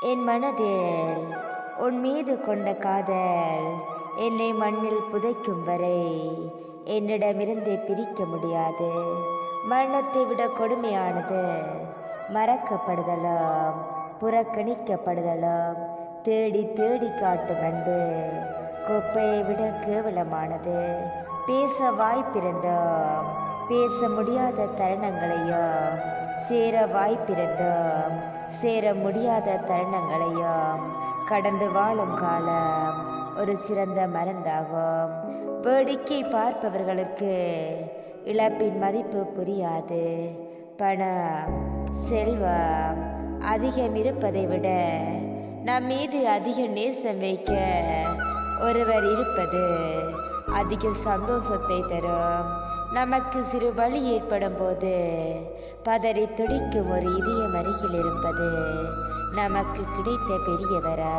என் மனதில் உன் மீது கொண்ட காதல் என்னை மண்ணில் புதைக்கும் வரை என்னிடமிருந்து பிரிக்க முடியாது. மரணத்தை விட கொடுமையானது மறக்கப்படுதலும் புறக்கணிக்கப்படுதலும் தேடி தேடி காட்டும் அன்பு குப்பையை விட கேவலமானது. பேச வாய்ப்பிருந்தோம் பேச முடியாத தருணங்களையும் சேர வாய்ப்பிருந்தோம் சேர முடியாத தருணங்களையும். கடந்து வாழும் காலம் ஒரு சிறந்த மருந்தாகும். வேடிக்கை பார்ப்பவர்களுக்கு இழப்பின் மதிப்பு புரியாது. பணம் செல்வம் அதிகம் இருப்பதை விட நம் மீது அதிக நேசம் வைக்க ஒருவர் இருப்பது அதிக சந்தோஷத்தை தரும். நமக்கு சிறு வழி ஏற்படும் போது பதறி துடிக்கும் ஒரு இதயம் அருகில் இருப்பது நமக்கு கிடைத்த பெரியவரா?